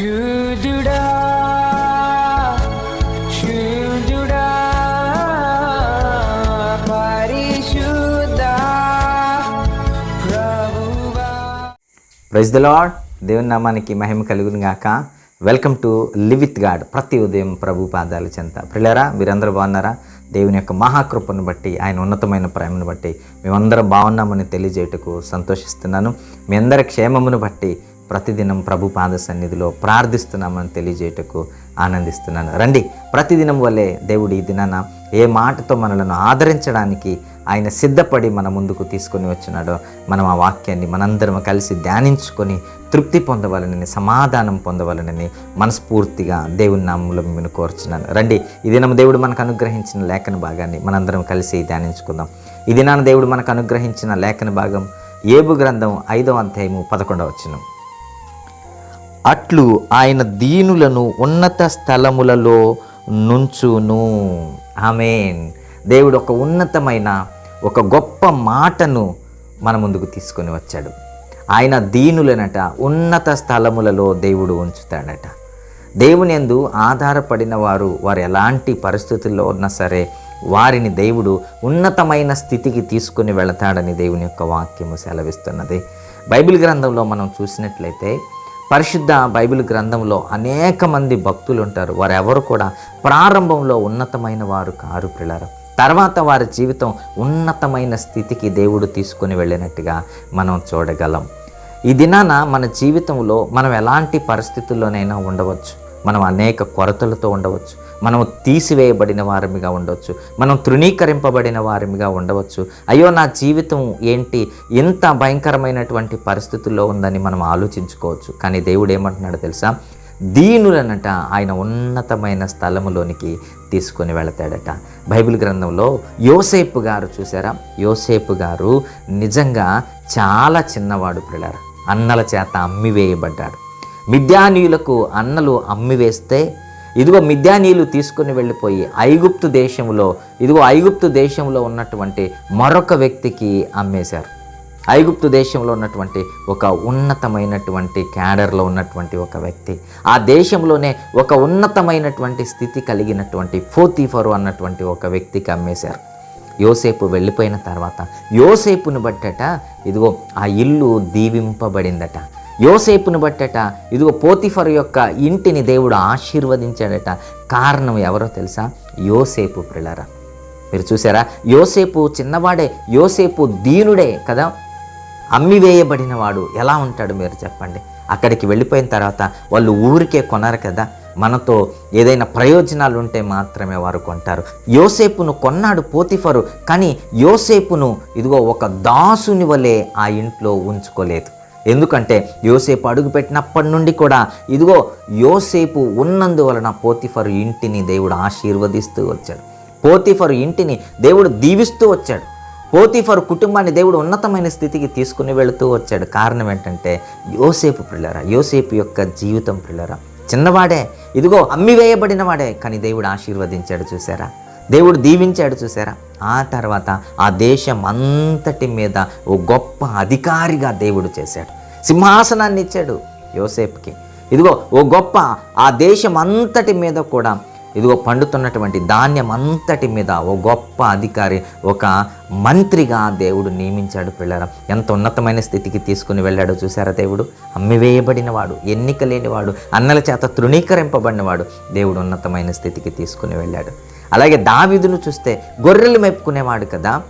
శూదుడా శూదుడా పరిశుద్ధ ప్రభువా. Praise the lord దేవుని నామానికి మహిమ కలుగును గాక. Welcome to live with God. ప్రతి ఉదయం ప్రభు పాదాల చెంత. ప్రిల్లరా మీరందరూ బాగున్నారా? దేవుని యొక్క మహాకృపను బట్టి ఆయన ఉన్నతమైన ప్రేమను బట్టి మేమందరం బాగున్నామని తెలియజేయటకు సంతోషిస్తున్నాను. మీ అందరి క్షేమమును బట్టి ప్రతిదినం ప్రభు పాద సన్నిధిలో ప్రార్థిస్తున్నామని తెలియజేయటకు ఆనందిస్తున్నాను. రండి ప్రతిదినం వల్లే దేవుడు ఈ దినాన ఏ మాటతో మనలను ఆదరించడానికి ఆయన సిద్ధపడి మన ముందుకు తీసుకొని వచ్చినాడో మనం ఆ వాక్యాన్ని మనందరం కలిసి ధ్యానించుకొని తృప్తి పొందవాలనని సమాధానం పొందవాలనని మనస్ఫూర్తిగా దేవుని నామంలో మిమ్మల్ని కోరుచున్నాను. రండి ఈ దినం దేవుడు మనకు అనుగ్రహించిన లేఖన భాగాన్ని మనందరం కలిసి ధ్యానించుకుందాం. ఈ దినాన దేవుడు మనకు అనుగ్రహించిన లేఖన భాగం ఏబు గ్రంథం ఐదవ అధ్యాయము పదకొండవ వచ్చినాం అట్లు ఆయన దీనులను ఉన్నత స్థలములలో నుంచును. ఆమెన్. దేవుడు ఒక ఉన్నతమైన ఒక గొప్ప మాటను మన ముందుకు తీసుకొని వచ్చాడు. ఆయన దీనులనట ఉన్నత స్థలములలో దేవుడు ఉంచుతాడట. దేవుని ఎందు ఆధారపడిన వారు వారు ఎలాంటి పరిస్థితుల్లో ఉన్నా సరే వారిని దేవుడు ఉన్నతమైన స్థితికి తీసుకుని వెళతాడని దేవుని యొక్క వాక్యము సెలవిస్తున్నది. బైబిల్ గ్రంథంలో మనం చూసినట్లయితే పరిశుద్ధ బైబిల్ గ్రంథంలో అనేక మంది భక్తులు ఉంటారు. వారెవరు కూడా ప్రారంభంలో ఉన్నతమైన వారు కారు పిల్లరు తర్వాత వారి జీవితం ఉన్నతమైన స్థితికి దేవుడు తీసుకుని వెళ్ళినట్టుగా మనం చూడగలం. ఈ దినాన మన జీవితంలో మనం ఎలాంటి పరిస్థితుల్లోనైనా ఉండవచ్చు. మనం అనేక కొరతలతో ఉండవచ్చు. మనం తీసివేయబడిన వారమిగా ఉండవచ్చు. మనం తృణీకరింపబడిన వారమిగా ఉండవచ్చు. అయ్యో నా జీవితం ఏంటి? ఎంత భయంకరమైనటువంటి పరిస్థితుల్లో ఉందని మనం ఆలోచించుకోవచ్చు. కానీ దేవుడు ఏమంటున్నాడో తెలుసా? దీనులనట ఆయన ఉన్నతమైన స్థలములోనికి తీసుకొని వెళతాడట. బైబిల్ గ్రంథంలో యోసేపు గారు చూసారా యోసేపు గారు నిజంగా చాలా చిన్నవాడు పిల్లలు అన్నల చేత అమ్మివేయబడ్డాడు. మిద్యానీయులకు అన్నలు అమ్మివేస్తే ఇదిగో మిద్యానీయులు తీసుకుని వెళ్ళిపోయి ఐగుప్తు దేశంలో ఇదిగో ఐగుప్తు దేశంలో ఉన్నటువంటి మరొక వ్యక్తికి అమ్మేశారు. ఐగుప్తు దేశంలో ఉన్నటువంటి ఒక ఉన్నతమైనటువంటి క్యాడర్లో ఉన్నటువంటి ఒక వ్యక్తి ఆ దేశంలోనే ఒక ఉన్నతమైనటువంటి స్థితి కలిగినటువంటి ఫోతీఫరు అన్నటువంటి ఒక వ్యక్తికి అమ్మేశారు. యోసేపు వెళ్ళిపోయిన తర్వాత యోసేపును బట్టట ఇదిగో ఆ ఇల్లు దీవింపబడిందట. యోసేపును బట్టట ఇదిగో పోతిఫర్ యొక్క ఇంటిని దేవుడు ఆశీర్వదించాడట. కారణం ఎవరో తెలుసా? యోసేపు ప్రిలరా. మీరు చూసారా? యోసేపు చిన్నవాడే యోసేపు దీనుడే కదా? అమ్మివేయబడిన వాడు ఎలా ఉంటాడు మీరు చెప్పండి. అక్కడికి వెళ్ళిపోయిన తర్వాత వాళ్ళు ఊరికే కొనరు కదా? మనతో ఏదైనా ప్రయోజనాలు ఉంటే మాత్రమే వారు కొంటారు. యోసేపును కొన్నాడు పోతిఫరు కానీ యోసేపును ఇదిగో ఒక దాసుని వలె ఆ ఇంట్లో ఉంచుకోలేదు. ఎందుకంటే యోసేపు అడుగుపెట్టినప్పటి నుండి కూడా ఇదిగో యోసేపు ఉన్నందువలన పోతిఫర్ ఇంటిని దేవుడు ఆశీర్వదిస్తూ వచ్చాడు. పోతిఫర్ ఇంటిని దేవుడు దీవిస్తూ వచ్చాడు. పోతిఫర్ కుటుంబాన్ని దేవుడు ఉన్నతమైన స్థితికి తీసుకుని వెళుతూ వచ్చాడు. కారణం ఏంటంటే యోసేపు పిల్లరా యోసేపు యొక్క జీవితం పిల్లరా చిన్నవాడే. ఇదిగో అమ్మివేయబడిన వాడే. కానీ దేవుడు ఆశీర్వదించాడు చూసారా దేవుడు దీవించాడు చూసారా? ఆ తర్వాత ఆ దేశం అంతటి మీద ఓ గొప్ప అధికారిగా దేవుడు చేశాడు. సింహాసనాన్ని ఇచ్చాడు యోసేపుకి. ఇదిగో ఓ గొప్ప ఆ దేశం అంతటి మీద కూడా ఇదిగో పండుతున్నటువంటి ధాన్యం అంతటి మీద ఓ గొప్ప అధికారి ఒక మంత్రిగా దేవుడు నియమించాడు పిల్లల ఎంత ఉన్నతమైన స్థితికి తీసుకుని వెళ్ళాడో చూసారా దేవుడు? అమ్మివేయబడినవాడు ఎన్నిక లేనివాడు అన్నల చేత తృణీకరింపబడినవాడు దేవుడు ఉన్నతమైన స్థితికి తీసుకుని వెళ్ళాడు. అలాగే దావీదును చూస్తే గొర్రెలు మేపుకునేవాడు కదా.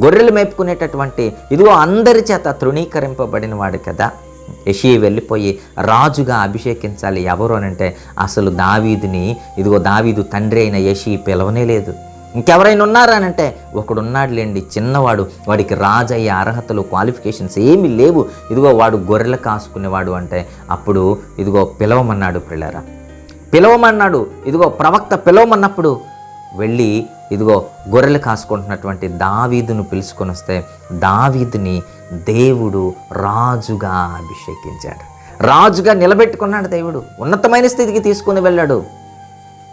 గొర్రెలు మేపుకునేటటువంటి ఇదిగో అందరి చేత తృణీకరింపబడినవాడు కదా. యషి వెళ్ళిపోయి రాజుగా అభిషేకించాలి ఎవరు అని అంటే అసలు దావీదుని ఇదిగో దావీదు తండ్రి అయిన యషి పిలవనే లేదు. ఇంకెవరైనా ఉన్నారా అని అంటే ఒకడున్నాడులేండి చిన్నవాడు వాడికి రాజు అయ్యే అర్హతలు క్వాలిఫికేషన్స్ ఏమీ లేవు. ఇదిగో వాడు గొర్రెలు కాసుకునేవాడు అంటే అప్పుడు ఇదిగో పిలవమన్నాడు పిల్లరా పిలవమన్నాడు ఇదిగో ప్రవక్త పిలవమన్నప్పుడు వెళ్ళి ఇదిగో గొర్రెలు కాసుకుంటున్నటువంటి దావీదును పిలుచుకొని వస్తే దావీదుని దేవుడు రాజుగా అభిషేకించాడు. రాజుగా నిలబెట్టుకున్నాడు దేవుడు. ఉన్నతమైన స్థితికి తీసుకుని వెళ్ళాడు.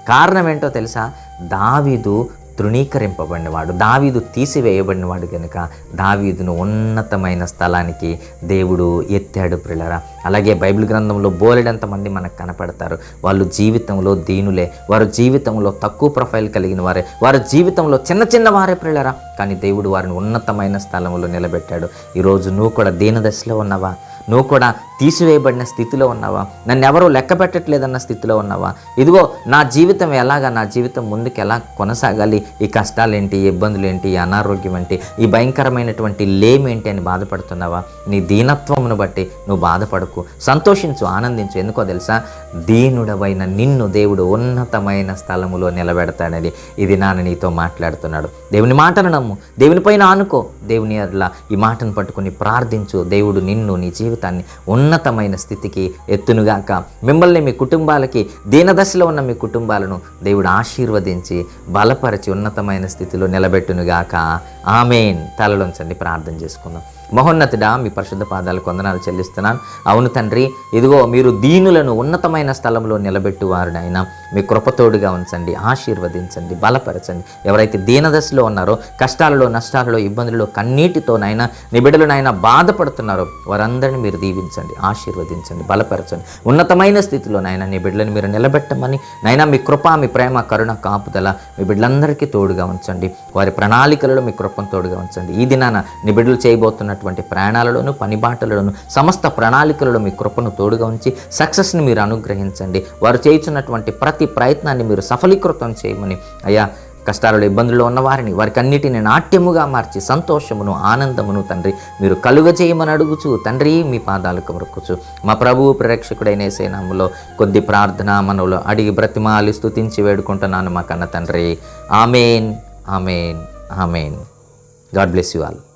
కారణం ఏంటో తెలుసా? దావీదు తృణీకరింపబడినవాడు. దావీదు తీసివేయబడినవాడు కనుక దావీదును ఉన్నతమైన స్థలానికి దేవుడు ఎత్తాడు ప్రిలరా. అలాగే బైబిల్ గ్రంథంలో బోలెడంత మంది మనకు కనపడతారు. వాళ్ళు జీవితంలో దీనులే. వారు జీవితంలో తక్కువ ప్రొఫైల్ కలిగిన వారే. వారి జీవితంలో చిన్న చిన్న వారే ప్రిలరా. కానీ దేవుడు వారిని ఉన్నతమైన స్థలంలో నిలబెట్టాడు. ఈరోజు నువ్వు కూడా దీనదశలో ఉన్నావా? నువ్వు కూడా తీసివేయబడిన స్థితిలో ఉన్నావా? నన్ను ఎవరూ లెక్క పెట్టట్లేదన్న స్థితిలో ఉన్నావా? ఇదిగో నా జీవితం ఎలాగా నా జీవితం ముందుకు ఎలా కొనసాగాలి? ఈ కష్టాలేంటి? ఈ ఇబ్బందులు ఏంటి ఈ అనారోగ్యం ఏంటి ఈ భయంకరమైనటువంటి లేమేంటి అని బాధపడుతున్నావా? నీ దీనత్వమును బట్టి నువ్వు బాధపడకు. సంతోషించు ఆనందించు. ఎందుకో తెలుసా? దీనుడవైన నిన్ను దేవుడు ఉన్నతమైన స్థలములో నిలబెడతాడని. ఇది నాన్న నీతో మాట్లాడుతున్నాడు. దేవుని మాటను నమ్ము. దేవునిపైన ఆనుకో. దేవుని అట్లా ఈ మాటను పట్టుకుని ప్రార్థించు. దేవుడు నిన్ను నీ జీవితాన్ని ఉన్నతమైన స్థితికి ఎత్తునుగాక మిమ్మల్ని మీ కుటుంబాలకి దీనదశలో ఉన్న మీ కుటుంబాలను దేవుడు ఆశీర్వదించి బలపరిచి ఉన్నతమైన స్థితిలో నిలబెట్టునుగాక ఆమెన్. తలలోంచండి ప్రార్థన చేసుకుందాం. మహోన్నతుడా మీ పరిశుద్ధ పాదాలకు వందనాలు చెల్లిస్తున్నాను. అవును తండ్రి ఇదిగో మీరు దీనులను ఉన్నతమైన స్థలంలో నిలబెట్టువారు నాయన మీ కృపతోడుగా ఉంచండి ఆశీర్వదించండి బలపరచండి. ఎవరైతే దీనదశలో ఉన్నారో కష్టాలలో నష్టాలలో ఇబ్బందులలో కన్నీటితోనైనా నిబిడలనైనా బాధపడుతున్నారో వారందరిని మీరు దీవించండి ఆశీర్వదించండి బలపరచండి. ఉన్నతమైన స్థితిలో నీ బిడ్డలను మీరు నిలబెట్టమని నైనా మీ కృప మీ ప్రేమ కరుణ కాపుదల మీ బిడ్డలందరికీ తోడుగా ఉంచండి. వారి ప్రణాళికలలో మీ కృపను తోడుగా ఉంచండి. ఈ దినాన నీ బిడ్డలు చేయబోతున్నటువంటి ప్రయాణాలలోను పనిబాటలలోను సమస్త ప్రణాళికలలో మీ కృపను తోడుగా ఉంచి సక్సెస్ని మీరు అనుగ్రహించండి. వారు చేయుచున్నటువంటి ప్రతి ప్రయత్నాన్ని మీరు సఫలీకృతం చేయమని. అయ్యా కష్టాలలో ఇబ్బందుల్లో ఉన్న వారిని వారికి అన్నిటిని నాట్యముగా మార్చి సంతోషమును ఆనందమును తండ్రి మీరు కలుగ చేయమని అడుగుచు తండ్రి మీ పాదాలకు మొక్కుచు మా ప్రభువు ప్రేక్షకుడైన సేనాములో కొద్ది ప్రార్థన మనలో అడిగి బ్రతిమాలి స్థుతించి వేడుకుంటున్నాను మా కన్న తండ్రి. Amen amen amen. God bless you all.